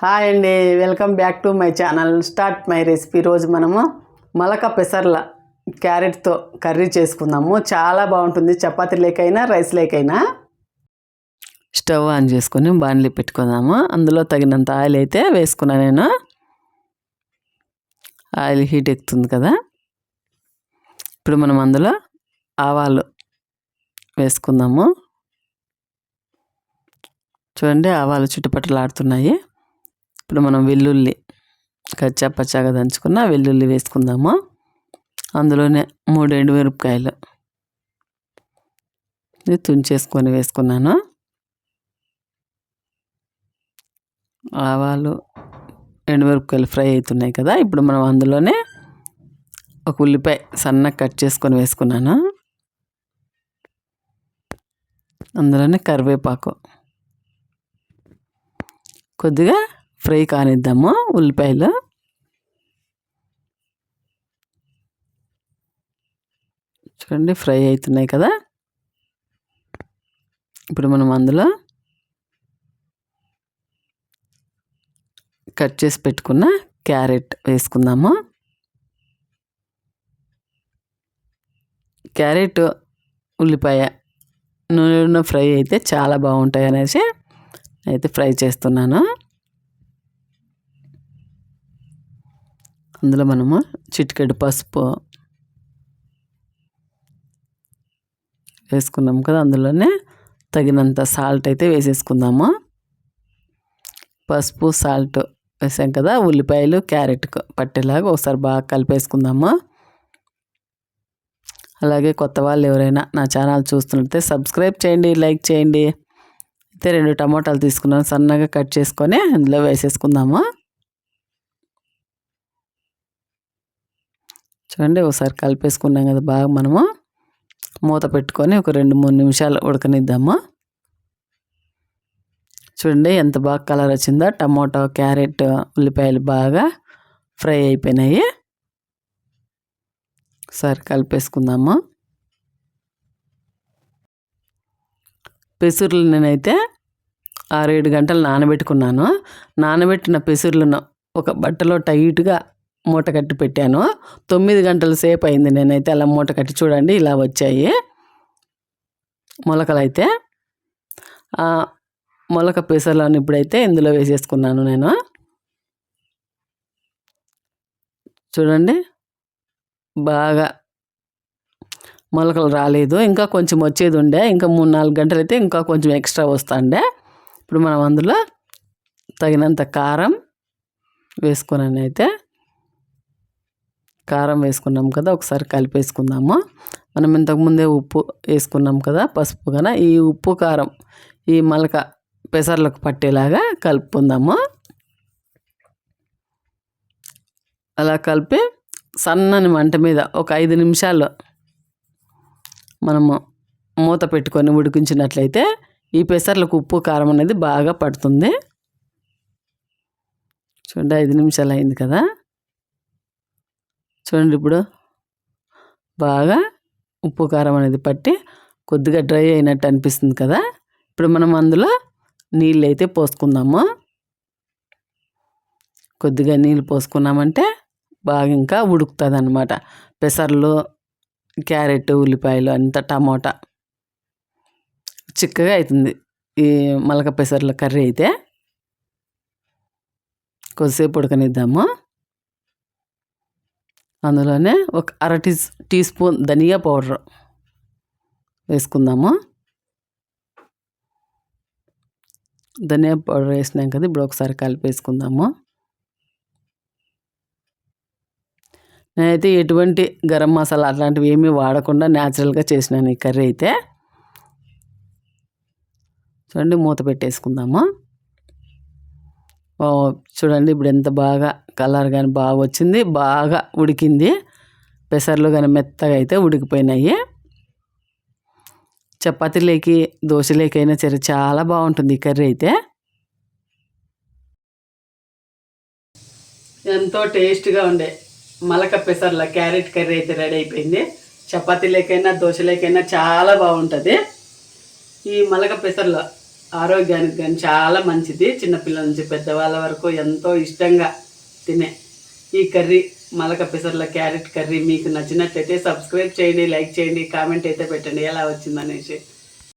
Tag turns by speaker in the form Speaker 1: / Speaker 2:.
Speaker 1: Hi అండి welcome back to my channel. Start my recipe రోజు మనము మలక పెసర్ల క్యారెట్తో కర్రీ చేసుకుందాము. చాలా బాగుంటుంది చపాతీ లేకైనా రైస్ లేకైనా. స్టవ్ ఆన్ చేసుకొని బాణలి పెట్టుకుందాము. అందులో తగినంత ఆయిల్ అయితే వేసుకున్నా నేను. ఆయిల్ హీట్ ఎక్కుతుంది కదా. ఇప్పుడు మనం అందులో ఆవాలు వేసుకుందాము. చూడండి ఆవాలు చుట్టుపక్కలాడుతున్నాయి ఇప్పుడు మనం వెల్లుల్లి కచ్చా పచ్చాగా దంచుకున్న వెల్లుల్లి వేసుకుందాము? అందులోనే మూడు ఎండుమిరపకాయలు ఇది తుంచేసుకొని వేసుకున్నాను. ఆవాలు ఎండుమిరపకాయలు ఫ్రై అవుతున్నాయి కదా ఇప్పుడు మనం అందులోనే ఒక ఉల్లిపాయ సన్నగా కట్ చేసుకొని వేసుకున్నాను. అందులోనే కరివేపాకు. కొద్దిగా ఫ్రై కానిద్దాము ఉల్లిపాయలు? చూడండి ఫ్రై అవుతున్నాయి కదా. ఇప్పుడు మనం అందులో కట్ చేసి పెట్టుకున్న క్యారెట్ వేసుకుందాము. క్యారెట్ ఉల్లిపాయ నూనె ఫ్రై అయితే చాలా బాగుంటాయి అనేసి అయితే ఫ్రై చేస్తున్నాను. అందులో మనము చిటికెడు పసుపు వేసుకున్నాం కదా అందులోనే తగినంత సాల్ట్ అయితే వేసేసుకుందాము. పసుపు సాల్ట్ వేసాం కదా ఉల్లిపాయలు క్యారెట్ పట్టేలాగా ఒకసారి బాగా కలిపేసుకుందాము. అలాగే కొత్త వాళ్ళు ఎవరైనా నా ఛానల్ చూస్తున్నట్టే సబ్స్క్రైబ్ చేయండి లైక్ చేయండి. అయితే రెండు టమోటాలు తీసుకున్నాను సన్నగా కట్ చేసుకొని అందులో వేసేసుకుందాము. చూడండి ఒకసారి కలిపేసుకున్నాం కదా బాగా మనము. మూత పెట్టుకొని ఒక రెండు మూడు నిమిషాలు ఉడకనిద్దాము. చూడండి ఎంత బాగా కలర్ వచ్చిందో. టమోటో క్యారెట్ ఉల్లిపాయలు బాగా ఫ్రై అయిపోయినాయి. ఒకసారి కలిపేసుకుందాము. పెసురులు నేనైతే ఆరేడు గంటలు నానబెట్టుకున్నాను. నానబెట్టిన పెసురులను ఒక బట్టలో టైట్గా మూట కట్టి పెట్టాను. తొమ్మిది గంటల సేపు అయింది నేనైతే అలా మూట కట్టి చూడండి ఇలా వచ్చాయి. మొలకలు అయితే మొలక పెసర్లను ఇప్పుడైతే ఇందులో వేసేసుకున్నాను నేను. చూడండి. బాగా మొలకలు రాలేదు. ఇంకా కొంచెం వచ్చేది ఉండే. ఇంకా మూడు నాలుగు గంటలు అయితే ఇంకా కొంచెం ఎక్స్ట్రా వస్తుండే. ఇప్పుడు మనం అందులో తగినంత కారం వేసుకున్నాను అయితే కారం వేసుకున్నాం కదా ఒకసారి కలిపేసుకుందాము. మనం ఇంతకుముందే ఉప్పు వేసుకున్నాం కదా పసుపు కన ఈ ఉప్పు కారం ఈ మలక పెసర్లకు పట్టేలాగా కలుపుకుందాము. అలా కలిపి సన్నని మంట మీద ఒక ఐదు నిమిషాలు మనము మూత పెట్టుకొని ఉడికించినట్లయితే ఈ పెసర్లకు ఉప్పు కారం అనేది బాగా పడుతుంది. చూడండి ఐదు నిమిషాలు అయింది కదా. చూడండి ఇప్పుడు. బాగా ఉప్పు కారం అనేది పట్టి కొద్దిగా డ్రై అయినట్టు అనిపిస్తుంది కదా. ఇప్పుడు మనం అందులో నీళ్ళు అయితే పోసుకుందాము. కొద్దిగా నీళ్ళు పోసుకున్నామంటే బాగా ఇంకా ఉడుకుతుంది అనమాట పెసర్లు క్యారెట్ ఉల్లిపాయలు అంతా టమోటా చిక్కగా అవుతుంది ఈ మలక పెసర్ల కర్రీ అయితే కొద్దిసేపు ఉడకనిద్దాము. అందులోనే ఒక అర టీ టీ స్పూన్ ధనియా పౌడర్ వేసుకుందాము? ధనియా పౌడర్ వేసినాం కదా ఇప్పుడు ఒకసారి కలిపేసుకుందాము నేనైతే ఎటువంటి గరం మసాలా అట్లాంటివి ఏమీ వాడకుండా న్యాచురల్గా చేసినాను ఈ కర్రీ అయితే. చూడండి మూత పెట్టేసుకుందాము? చూడండి ఇప్పుడు ఎంత బాగా కలర్ కానీ బాగా వచ్చింది బాగా ఉడికింది. పెసర్లు కానీ మెత్తగా అయితే ఉడికిపోయినాయి. చపాతీలేకి దోశలేకైనా సరే చాలా బాగుంటుంది ఈ కర్రీ అయితే. ఎంతో టేస్ట్గా ఉండే మలక పెసర్ల క్యారెట్ కర్రీ అయితే రెడీ అయిపోయింది. చపాతీలేకైనా దోశలేకైనా చాలా బాగుంటుంది. ఈ మలక పెసర్ల ఆరోగ్యానికి కానీ చాలా మంచిది. చిన్నపిల్లల నుంచి పెద్దవాళ్ళ వరకు ఎంతో ఇష్టంగా తినే ఈ కర్రీ మలక పెసర్ల క్యారెట్ కర్రీ మీకు నచ్చినట్లయితే సబ్స్క్రైబ్ చేయండి లైక్ చేయండి కామెంట్ అయితే పెట్టండి. ఎలా వచ్చిందనేసి